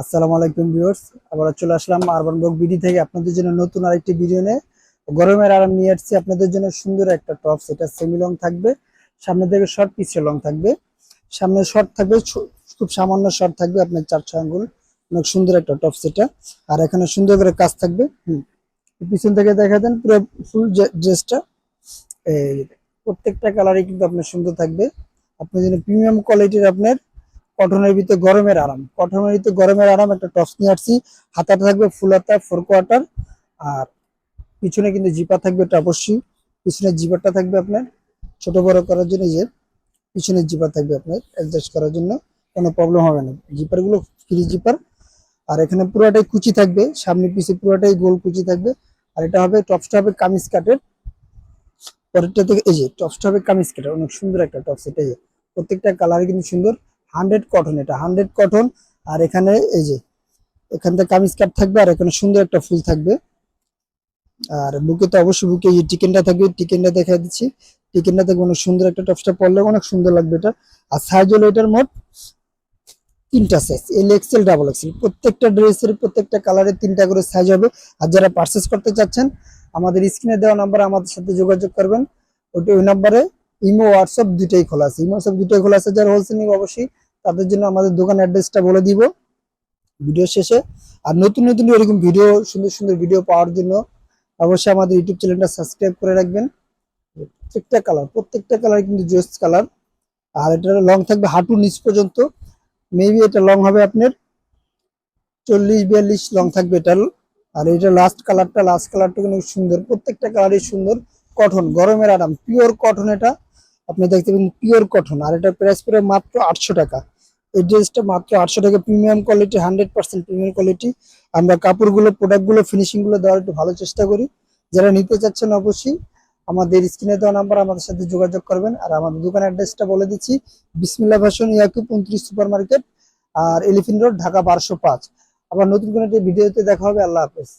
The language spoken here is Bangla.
আসসালামু আলাইকুম ভিউয়ার্স আবার চলে আসলাম আরবান ব্লগ বিডি থেকে আপনাদের জন্য নতুন আরেকটি ভিডিও নিয়ে। গরমের আরাম নিয়ে আসছি আপনাদের জন্য সুন্দর একটা টপস, এটা সেমি লং থাকবে, সামনে থেকে শর্ট পিছিয়ে লং থাকবে। সামনে শর্ট থাকবে খুব সামান্য শর্ট থাকবে, আপনার চার ছয় আঙ্গুল, অনেক সুন্দর একটা টপস এটা। আর এখানে সুন্দর করে কাজ থাকবে, হুম। পিছন থেকে দেখা দেন পুরো ফুল ড্রেসটা প্রত্যেকটা কালারই কিন্তু আপনার সুন্দর থাকবে। আপনার জন্য প্রিমিয়াম কোয়ালিটির আপনার কটনের ভিতরে গরমের আরাম। কটনের ভিতরে গরমের আরাম, একটা টপস নিয়ে আসছি। হাতাটা থাকবে ফুল হাতা ফোর কোয়ার্টার আর পিছনে কিন্তু জিপা থাকবে এটা অবশ্যই। পিছনের জিপারটা থাকবে আপনার ছোট বড় করার জন্য যে পিছনের জিপার থাকবে আপনার অ্যাডজাস্ট করার জন্য। কোনো প্রবলেম হবে না। জিপারগুলো ফ্রি জিপার। আর এখানে পুরোটাই কুচি থাকবে। সামনে পিছে পুরোটাই গোল কুচি থাকবে। আর এটা হবে, টপসটা হবে কামিজ কাটের পরেরটা থেকে এই যে, টপসটা হবে কামিজ কাটের অনেক সুন্দর একটা টপস এটা প্রত্যেকটা কালার কিন্তু সুন্দর। হান্ড্রেড কটন এটা, হান্ড্রেড কটন। আর এখানে এই যে, এখান থেকে কামিজ কাট থাকবে আর এখানে সুন্দর একটা ফুল থাকবে। আর বুকে তো অবশ্যই বুকে এই টিকেনটা থাকবে, টিকেনটা দেখা দিচ্ছি। টিকেনটা থাকবে অনেক সুন্দর একটা টপসটা পরলে অনেক সুন্দর লাগবে এটা। আর সাইজ হলো এটার মোট তিনটা size L XL double XL প্রত্যেকটা ড্রেসের প্রত্যেকটা কালারের তিনটা করে সাইজ হবে। আর যারা পারচেস করতে চাচ্ছেন, আমাদের স্ক্রিনে দেওয়া নাম্বার আমাদের সাথে যোগাযোগ করবেন। ওই নাম্বারে ইমো হোয়াটসঅ্যাপ দুটাই খোলা আছে। ইমো হোয়াটসঅ্যাপ দুটাই খোলা আছে, যারা হোলসেল নিবে অবশ্যই, তাদের জন্য আমাদের দোকান অ্যাড্রেসটা বলে দিব ভিডিও শেষে। আর নতুন নতুন এরকম ভিডিও, সুন্দর সুন্দর ভিডিও পাওয়ার জন্য অবশ্যই আমাদের ইউটিউব চ্যানেলটা সাবস্ক্রাইব করে রাখবেন। প্রত্যেকটা কালার প্রত্যেকটা কালার কিন্তু জোস কালার আর এটা লং থাকবে হাঁটু নিচ পর্যন্ত। মেবি এটা লং হবে আপনার চল্লিশ, বিয়াল্লিশ লং থাকবে এটা। আর এটা লাস্ট কালারটা লাস্ট কালারটা কিন্তু সুন্দর। প্রত্যেকটা কালারই সুন্দর। কটন গরমের আরাম পিওর কটন এটা। আপনি দেখতে পাবেন পিওর কটন আর এটা প্রাইস পড়ে মাত্র আটশো টাকা। এই ড্রেসটা মাত্র আটশো টাকা premium quality hundred percent premium quality আমরা কাপড়গুলো প্রোডাক্টগুলো ফিনিশিংগুলো দেওয়ার একটু ভালো চেষ্টা করি। যারা নিতে চাচ্ছেন অবশ্যই আমাদের স্ক্রিনে দেওয়া নাম্বার আমাদের সাথে যোগাযোগ করবেন। আর আমাদের দোকান অ্যাড্রেসটা বলে দিচ্ছি বিসমিল্লা ফ্যাশন ইয়াকুব উনত্রিশ সুপার মার্কেট আর এলিফিন রোড ঢাকা বারোশো পাঁচ। আবার নতুন কোনো একটা ভিডিওতে দেখা হবে, আল্লাহ হাফেজ।